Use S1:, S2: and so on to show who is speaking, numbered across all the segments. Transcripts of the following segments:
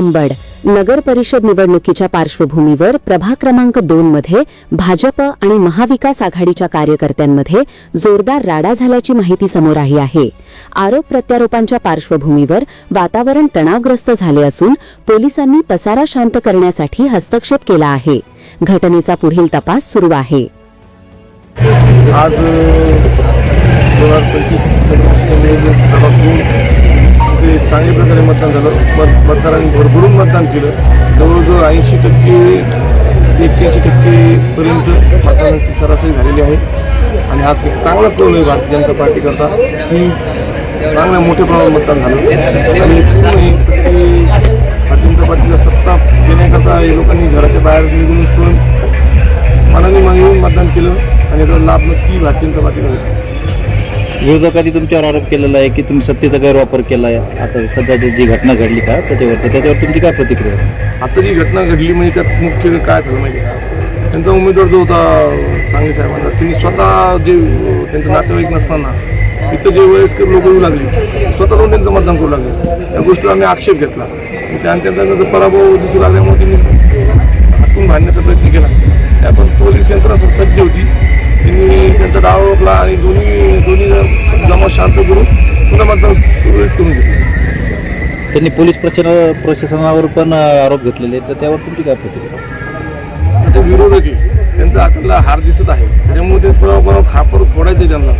S1: अंबड. नगर परिषद निवडणुकीच्या पार्श्वभूमीवर प्रभाग क्रमांक दोन मध्ये भाजप आणि महाविकास आघाडीच्या कार्यकर्त्यांमध्ये जोरदार राडा झाल्याची माहिती समोर आली आहे. आरोप प्रत्यारोपांच्या पार्श्वभूमीवर वातावरण तणावग्रस्त झाले असून पोलिसांनी पसारा शांत करण्यासाठी हस्तक्षेप केला आहे. घटनेचा पुढील तपास सुरू आहे.
S2: आज इथे चांगल्या प्रकारे मतदान झालं. मत मतदारांनी भरभरून मतदान केलं. जवळजवळ ऐंशी टक्के एक्क्याऐंशी टक्केपर्यंत मतदानाची सरासरी झालेली आहे. आणि हा एक चांगला कौल आहे भारतीय जनता पार्टीकरता की चांगल्या मोठ्या प्रमाणात मतदान झालं. आणि भारतीय जनता पार्टीला सत्ता देण्याकरता लोकांनी घराच्या बाहेर निघून सोडून मनाने मागून मतदान केलं. आणि याचा लाभ नक्की भारतीय जनता पार्टीला होईल
S3: विरोधकांनी तुमच्यावर आरोप केलेला आहे की तुम्ही सत्तेचा गैरवापर केला आहे आता सध्या जी घटना घडली का त्याच्यावर तर त्याच्यावर तुमची काय प्रतिक्रिया आहे?
S2: आता जी घटना घडली म्हणजे त्यात मुख्य काय झालं माहिती आहे का? त्यांचा उमेदवार जो होता चांगले साहेबांचा त्यांनी स्वतः जे त्यांचे नातेवाईक नसताना इथं जे वयस्कर लोक येऊ लागले स्वतः जाऊन त्यांचं मतदान करू लागले. या गोष्टीवर आम्ही आक्षेप घेतला. आणि त्या आणि त्यांचा पराभव दिसू लागल्यामुळे त्यांनी हातून भांडण्याचा प्रयत्न केला. त्या पण पोलीस यंत्रणा सज्ज होती. त्यांचा डाव ओळखला आणि दोन्ही दोन्ही जमा शांत करून पुन्हा मतदान सुरळीत करून घेतलं.
S3: त्यांनी पोलीस प्रशासना प्रशासनावर पण आरोप घेतलेले आहेत. तर त्यावर तुमची काय प्रतिक्रिया?
S2: आता विरोधक आहे. त्यांचा हातातला हार दिसत आहे. त्याच्यामुळे ते पुन्हा पुन्हा खापर फोडायचे त्यांना.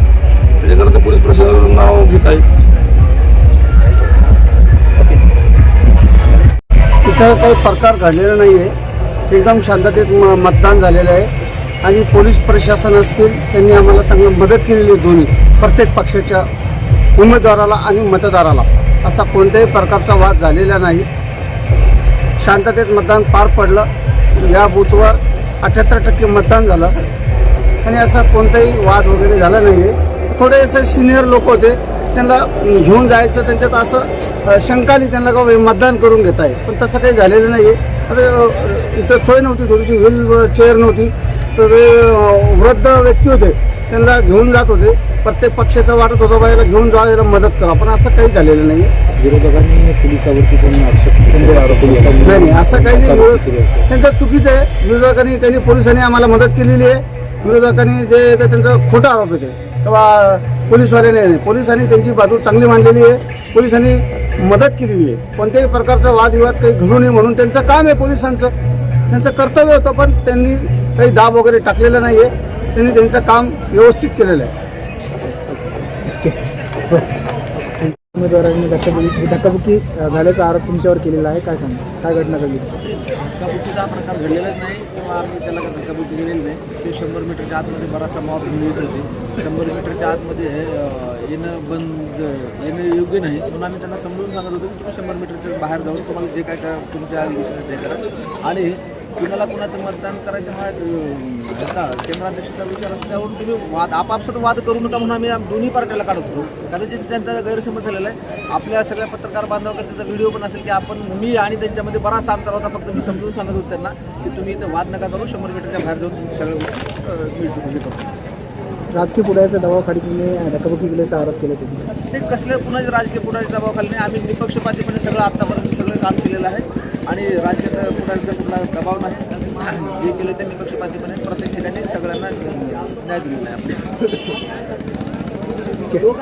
S2: त्याच्याकरता ते पोलीस प्रशासनाचं नाव घेत आहे
S4: इथं काही प्रकार घडलेला नाही आहे एकदम शांततेत म मतदान झालेलं आहे. आणि पोलीस प्रशासन असतील त्यांनी आम्हाला चांगली मदत केलेली दोन्ही. प्रत्येक पक्षाच्या उमेदवाराला आणि मतदाराला. असा कोणत्याही प्रकारचा वाद झालेला नाही. शांततेत मतदान पार पडलं. या बूथवर अठ्याहत्तर टक्के मतदान झालं. आणि असा कोणताही वाद वगैरे झाला नाही आहे थोडे असे सिनियर लोक होते. त्यांना घेऊन जायचं त्यांच्यात असं शंका आली त्यांना का मतदान करून घेत आहे पण तसं काही झालेलं नाही आहे आता इथं सोय नव्हती थोडीशी व्हील चेअर नव्हती. तर ते वृद्ध व्यक्ती होते त्यांना घेऊन जात होते. प्रत्येक पक्षाचा वाटत होता बाईला घेऊन जायला मदत करा. पण असं काही झालेलं नाही आहे
S3: विरोधकांनी पोलिसावरती पण आक्षेप
S4: नाही नाही असं काही नाही. त्यांचं चुकीचं आहे. विरोधकांनी त्यांनी पोलिसांनी आम्हाला मदत केलेली आहे. विरोधकांनी जे त्यांचं खोटा आरोप येते तेव्हा पोलीसवाल्याने नाही पोलिसांनी त्यांची बाजू चांगली मांडलेली आहे. पोलिसांनी मदत केलेली आहे. कोणत्याही प्रकारचा वादविवाद काही घडू नये म्हणून त्यांचं काम आहे पोलिसांचं. त्यांचं कर्तव्य होतं पण त्यांनी काही दाब वगैरे टाकलेला नाही आहे त्यांनी त्यांचं काम व्यवस्थित केलेलं आहे.
S5: उमेदवारांनी धक्काबुकी धक्काबुकी झाल्याचा आरोप तुमच्यावर केलेला आहे. काय सांगा काय घटना घडली?
S6: धक्काबुकीचा प्रकार घडलेलाच नाही किंवा आम्ही त्याला काही धक्काबुकी केलेली नाही. ते शंभर मीटरच्या आतमध्ये बराचसा मॉब घेऊन येत होते. शंभर मीटरच्या आतमध्ये येणं बंद येणं योग्य नाही. म्हणून आम्ही त्यांना समजून सांगत होतो की तुम्ही शंभर मीटरच्या बाहेर जाऊन तुम्हाला जे काय काय तुमच्या विषयात ते करा. आणि कुणाला कुणाचं मतदान करायचं हा केंद्राध्यक्षाचा विचार असतो त्यावरून तुम्ही वाद आपापसात वाद करू नका म्हणून आम्ही दोन्ही पार्ट्याला काढत होतो. कदाचित त्यांचा गैरसमज झालेला आहे. आपल्या सगळ्या पत्रकार बांधवाकडे त्याचा व्हिडिओ पण असेल की आपण मी आणि त्यांच्यामध्ये बराचसा अंतर होता फक्त मी समजून सांगत होतो त्यांना की तुम्ही इथं वाद नका करू शंभर मीटरच्या बाहेर जाऊन सगळं अं, मिळतो म्हणजे करू.
S5: राजकीय पुढाऱ्याच्या दबावाखाली तुम्ही धक्काबुकी केल्याचा आरोप केला तुम्ही.
S6: ते कसल्या कुणाच्या राजकीय पुढारीच्या दबावाखाली नाही. आम्ही निपक्षपातीपणे सगळं आत्तापर्यंत सगळं काम केलेलं आहे. आणि राजकीय पुढारीचा कुठला दबाव नाही. जे केलं ते निपक्षपातीपणे प्रत्येक ठिकाणी सगळ्यांना न्याय दिलेला आहे.